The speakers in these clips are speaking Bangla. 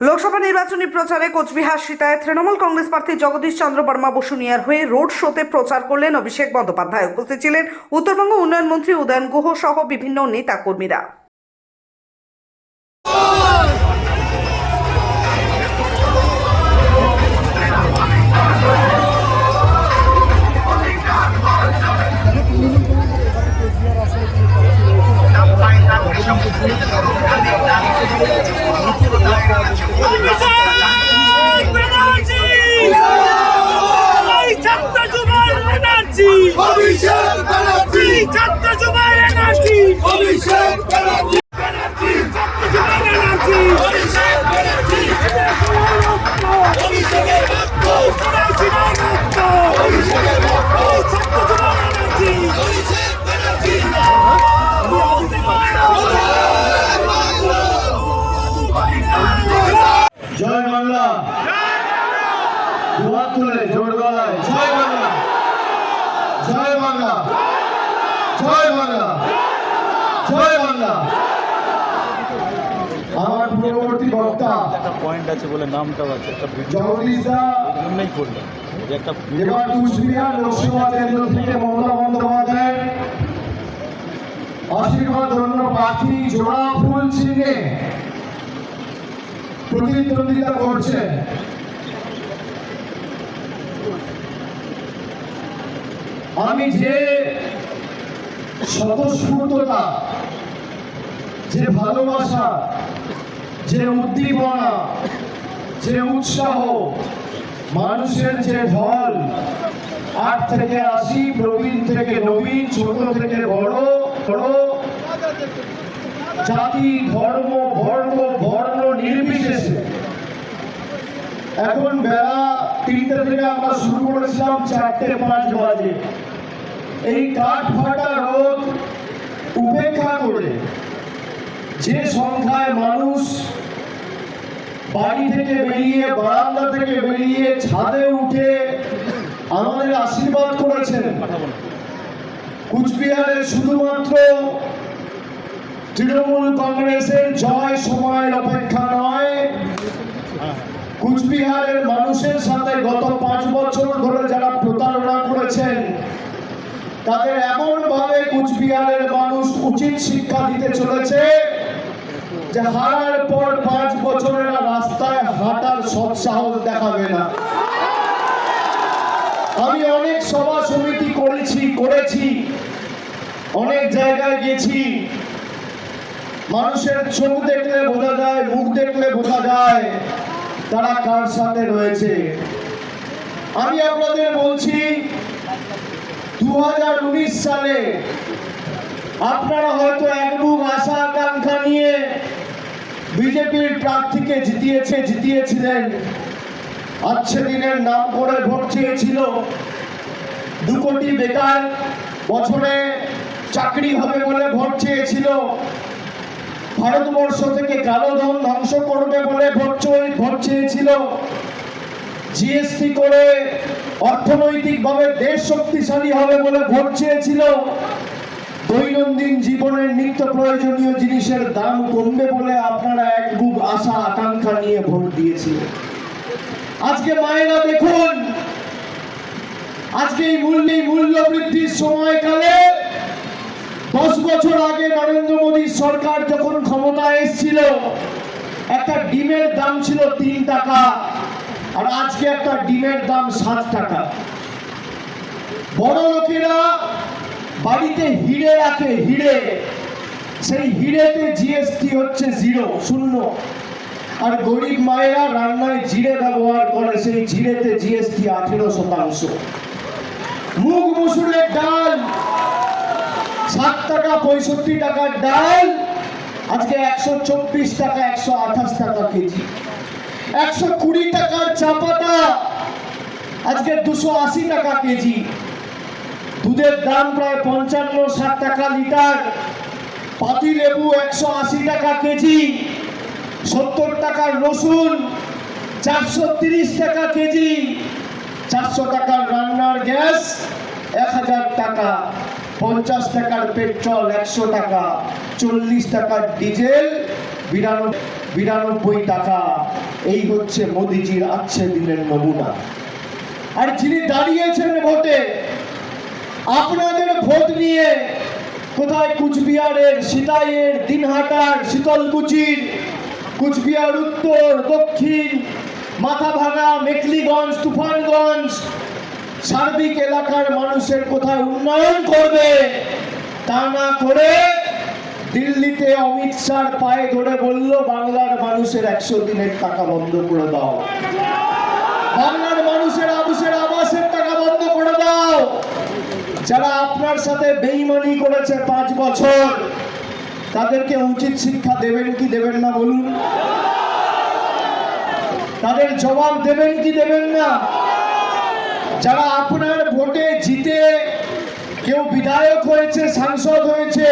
লোকসভা নির্বাচনী প্রচারে কোচবিহার সীতায় তৃণমূল কংগ্রেস প্রার্থী জগদীশ চন্দ্র বর্মা বসুনিয়ার হয়ে রোড শোতে প্রচার করলেন অভিষেক বন্দ্যোপাধ্যায়। উপস্থিত ছিলেন উত্তরবঙ্গ উন্নয়ন মন্ত্রী উদয়ন গুহ সহ বিভিন্ন নেতা কর্মীরা জয় বাংলা। আমার পূর্ববর্তী বক্তা একটা পয়েন্ট আছে বলে নামটাও আছে একটা জগদীশ দা। জন্যই করলাম যে একটা ভিডিও এবার কুচবিহার লোকসভা কেন্দ্র থেকে মমতা বন্দ্যোপাধ্যায়। আশীর্বাদ ধন্য প্রার্থী জোড়া ফুল ছিনে প্রতিদ্বন্দ্বিতা করছেন। আমি যে স্বতঃস্ফূর্ততা যে ভালোবাসা, যে উদ্দীপনা, যে উৎসাহ মানুষের যে ঢল, আট থেকে আশি, প্রবীণ থেকে নবীন, ছোট থেকে বড় বড়। জাতি, ধর্ম বর্ণ বর্ণ নির্বিশেষে। এখন বেলা তিনটে থেকে আমরা শুরু করেছিলাম চারটে পাঁচ বাজে। এই কাঠ ফাটা রোদ উপেক্ষা করে যে সংখ্যায় মানুষ বাড়ি থেকে বেরিয়ে, বারান্দা থেকে বেরিয়ে ছাদে উঠে আমাদের আশীর্বাদ করেছেন। কুচবিহারে শুধুমাত্র তৃণমূল কংগ্রেসের জয় সময়ের অপেক্ষা নয়, কুচবিহারের মানুষের সাথে গত পাঁচ বছর ধরে যারা প্রতারণা করেছেন, তাদের এমন ভাবে কুচবিহারের মানুষ উচিত শিক্ষা দিতে চলেছে। যে হারার পর পাঁচ বছরের রাস্তায় হাঁটার সৎসাহস দেখাবে না। আমি অনেক সভা সমিতি করেছি করেছি, অনেক জায়গায় গেছি। মানুষের চোখ দেখলে বোঝা যায়, মুখ দেখলে বোঝা যায় তারা কার সাথে রয়েছে। আমি আপনাদের বলছি দু হাজার উনিশ সালে আপনারা হয়তো এক বুক আশা আকাঙ্ক্ষা নিয়ে বিজেপির প্রার্থীকে জিতিয়েছে, জিতিয়েছিলেন। আচ্ছে দিনের নাম করে ভোট চেয়েছিল। দু কোটি বেকার বছরে চাকরি হবে বলে ভোট চেয়েছিল। ভারতবর্ষ থেকে কালো ধন ধ্বংস করবে বলে ভোট ভোট চেয়েছিল। জিএসটি করে অর্থনৈতিকভাবে দেশ শক্তিশালী হবে বলে ভোট চেয়েছিল। দৈনন্দিন জীবনের নিত্য প্রয়োজনীয় জিনিসের দাম কমবে বলে আপনারা এক বুক আশা, আকাঙ্ক্ষা নিয়ে ভোট দিয়েছিলেন। আজকে মায়েরা দেখুন, আজকে এই মূল্য মূল্য বৃদ্ধির সময়কালে দশ বছর আগে নরেন্দ্র মোদী সরকার যখন ক্ষমতায় এসেছিল, একটা ডিমের দাম ছিল তিন টাকা, আর আজকে একটা ডিমের দাম সাত টাকা। বড় লোকেরা বাড়িতে হিরে রাখে হিরে সেই হিরেতে জিএসটি হচ্ছে জিরো শূন্য। আর গরিব মায়েরা রান্নায় জিরে ব্যবহার করে, সেই জিরেতে জিএসটি আঠেরো শতাংশ। মুগ মুসুরের ডাল, সাত টাকা পঁয়ষট্টি টাকার ডাল, আজকে একশো চব্বিশ টাকা, একশো আঠাশ টাকা কেজি। একশো কুড়ি টাকার চা পাতা আজকে দুশো আশি টাকা কেজি। দুধের দাম প্রায় পঞ্চান্ন, ষাট টাকা লিটার। পাতি লেবু একশো আশি টাকা কেজি, সত্তর টাকার রসুন, চারশো তিরিশ টাকা কেজি, চারশো টাকার রান্নার গ্যাস, এক হাজার টাকা, পঞ্চাশ টাকার পেট্রোল একশো টাকা, চল্লিশ টাকার ডিজেল বিরানব্বই বিরানব্বই টাকা। এই হচ্ছে মোদিজির আচ্ছে দিনের নমুনা। আর যিনি দাঁড়িয়েছেন ভোটে আপনাদের ভোট নিয়ে কোথায় কুচবিহারের সিতাইয়ের দিনহাটার শীতলকুচির কুচবিহার উত্তর, দক্ষিণ মাথাভাঙা মেখলিগঞ্জ, তুফানগঞ্জ সার্বিক এলাকার মানুষের কোথায় উন্নয়ন করবে তা না করে দিল্লিতে অমিত শাহর পায়ে ধরে বলল, বাংলার মানুষের একশো দিনের টাকা বন্ধ করে দাও। যারা আপনার সাথে বেইমানি করেছে পাঁচ বছর, তাদেরকে উচিত শিক্ষা দেবেন কি দেবেন না বলুন? তাদের জবাব দেবেন কি দেবেন না? যারা আপনার ভোটে জিতে কেউ বিধায়ক হয়েছে, সাংসদ হয়েছে,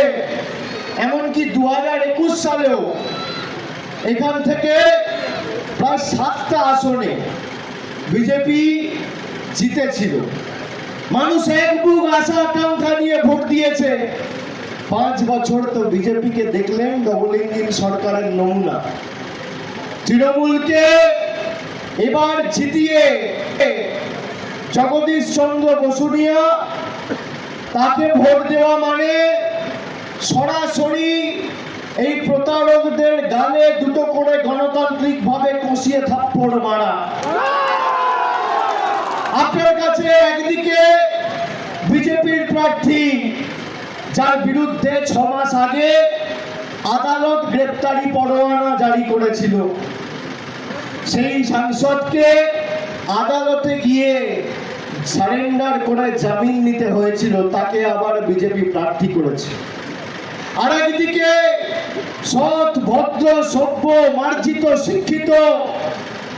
এমনকি দু হাজার একুশ সালেও এখান থেকে প্রায় সাতটা আসনে বিজেপি জিতেছিল। মানুষ এক বুক আশা আকাঙ্ক্ষা নিয়ে ভোট দিয়েছে। পাঁচ বছর তো বিজেপিকে দেখলেন ডবল ইঞ্জিন সরকারের নমুনা। তৃণমূলকে এবার জিতিয়ে জগদীশ চন্দ্র বসুনিয়া তাকে ভোট দেওয়া মানে সরাসরি এই প্রতারকদের গালে দুটো করে গণতান্ত্রিক ভাবে কষিয়ে থাপ্পড় মারা। আপনার কাছে একদিকে বিজেপির প্রার্থী, যার বিরুদ্ধে ছ মাস আগে আদালত গ্রেপ্তারি পরোয়ানা জারি করেছিল। সেই সাংসদকে আদালতে গিয়ে সারেন্ডার করে জামিন নিতে হয়েছিল, তাকে আবার বিজেপি প্রার্থী করেছে। আর একদিকে সৎ, ভদ্র, সভ্য, মার্জিত, শিক্ষিত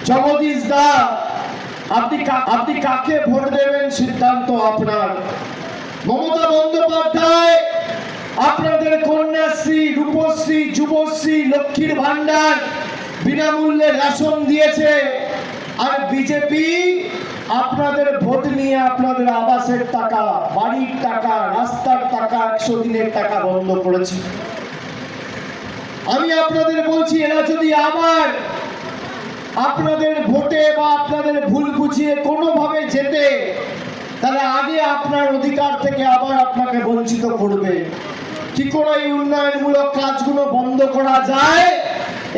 জগদীশ দা আপনি কাকে ভোট দেবেন সিদ্ধান্ত আপনার? মমতা বন্দ্যোপাধ্যায়, আপনাদের কন্যাশ্রী, রূপশ্রী, যুবশ্রী, লক্ষ্মীর ভান্ডার বিনামূল্যে দিয়েছে। আর বিজেপি আপনাদের ভোট নিয়ে আপনাদের আবাসের টাকা, বাড়ির টাকা, রাস্তার টাকা, একশো দিনের টাকা বন্ধ করেছে। আমি আপনাদের বলছি, এরা যদি আবার আপনাদের ভোটে বা আপনাদের ভুল বুঝিয়ে কোনোভাবে যেতে তাহলে আগে আপনার অধিকার থেকে আবার আপনাকে বঞ্চিত করবে। কি করে এই উন্নয়নমূলক কাজগুলো বন্ধ করা যায়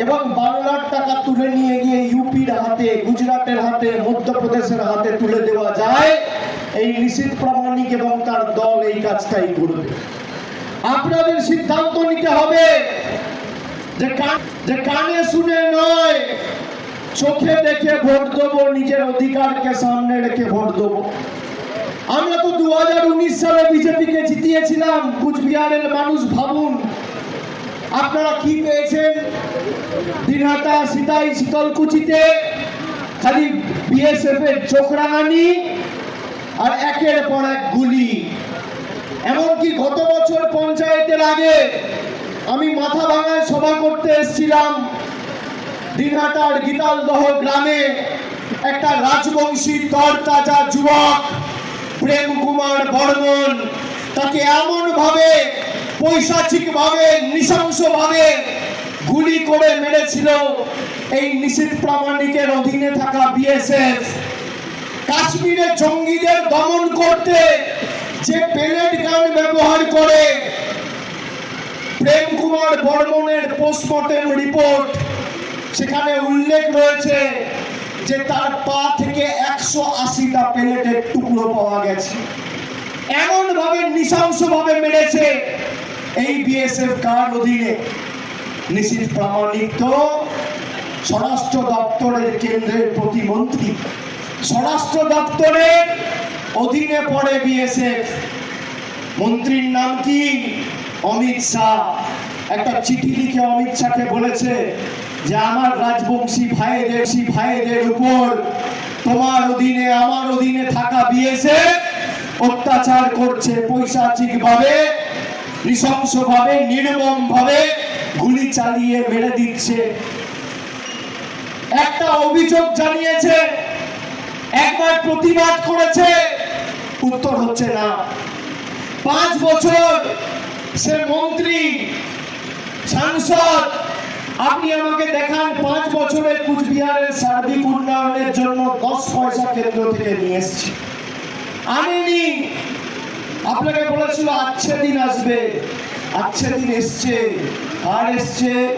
এবং বাংলার টাকা তুলে নিয়ে গিয়ে ইউপির হাতে, গুজরাটের হাতে, মধ্যপ্রদেশের হাতে তুলে দেওয়া যায়, এই নিশীত প্রামাণিক এবং তার দল এই কাজটাই করবে। আপনাদের সিদ্ধান্ত নিতে হবে যে কানে শুনে নয় চোখে দেখে ভোট দেবো, নিজের অধিকারকে সামনে রেখে ভোট দেবো। আমরা তো দু হাজার উনিশ সালে বিজেপিকে জিতিয়েছিলাম, কুচবিহারের মানুষ ভাবুন। আপনারা কি পেয়েছেন? দিনহাটা, সিতাই, শীতলকুচিতে, খালি বিএসএফ এর চোখ রাঙানি আর একের পর এক গুলি। এমনকি গত বছর পঞ্চায়েতের আগে আমি মাথা ভাঙায় সভা করতে এসেছিলাম। দিনহাটার গীতালদহ গ্রামে একটা রাজবংশী তরতাজা যুবক, প্রেম কুমার বর্মন, তাকে এমন ভাবে পৈশাচিক ভাবে নৃশংস ভাবে গুলি করে মেরেছিল এই নিশীত প্রামাণিকের অধীনে থাকা বিএসএফ কাশ্মীরে জঙ্গিদের দমন করতে যে পেলেট গান ব্যবহার করে, প্রেম কুমার বর্মনের পোস্টমর্টেম রিপোর্ট সেখানে উল্লেখ রয়েছে যে তার পা থেকে একশো আশিটা পেলেটের টুকরো পাওয়া গেছে। এমন ভাবে নৃশংস ভাবে মেরেছে এই বিএসএফ কার অধীনে। নিশীত প্রামাণিক তো স্বরাষ্ট্র দপ্তরের কেন্দ্রের প্রতিমন্ত্রী। স্বরাষ্ট্র দপ্তরের অধীনে পড়ে বিএসএফ। মন্ত্রীর নাম কি? অমিত শাহ। একটা চিঠি লিখে অমিত শাহকে বলেছে যে আমার রাজবংশী ভাইদের, সেই ভাইদের উপর তোমার অধীনে, আমার অধীনে থাকা বিএসএফ অত্যাচার করছে ভাবে নৃশংস ভাবে নির্মম ভাবে গুলি চালিয়ে মেরে দিচ্ছে। একটা অভিযোগ জানিয়েছে, একবার প্রতিবাদ করেছে, উত্তর হচ্ছে না। পাঁচ বছর সে মন্ত্রী, সাংসদ আপনি আমাকে দেখান, পাঁচ বছরের কুচবিহারের সার্বিক উন্নয়নের জন্য দশ পয়সা কেন্দ্র থেকে নিয়ে এসছি। আনেনি আপনাকে বলেছিল, আচ্ছে দিন আসবে, আচ্ছে দিন এসছে, আর এসছে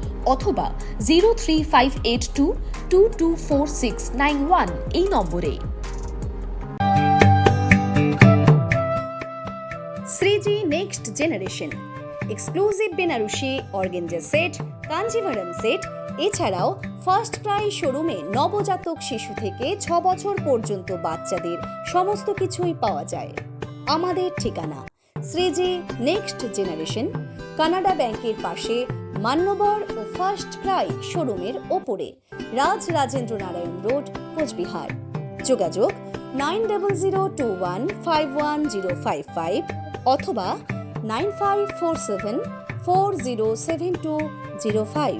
অথবা zero three five eight two two two four six nine one এই নম্বরে। Shreeji next generation, exclusive Banarasi organza set Kanjivaram set, এছাড়াও ফার্স্ট ক্রাই শোরুমে নবজাতক শিশু থেকে ছ বছর পর্যন্ত বাচ্চাদের সমস্ত কিছুই পাওয়া যায়। আমাদের ঠিকানা, শ্রীজি নেক্সট জেনারেশন, কানাডা ব্যাংকের পাশে মান্যবর ও ফার্স্ট ক্রাই শোরুমের ওপরে, রাজ রাজেন্দ্র নারায়ণ রোড, কোচবিহার। যোগাযোগ nine double zero two one five one zero five five অথবা nine five four seven four zero seven two zero five.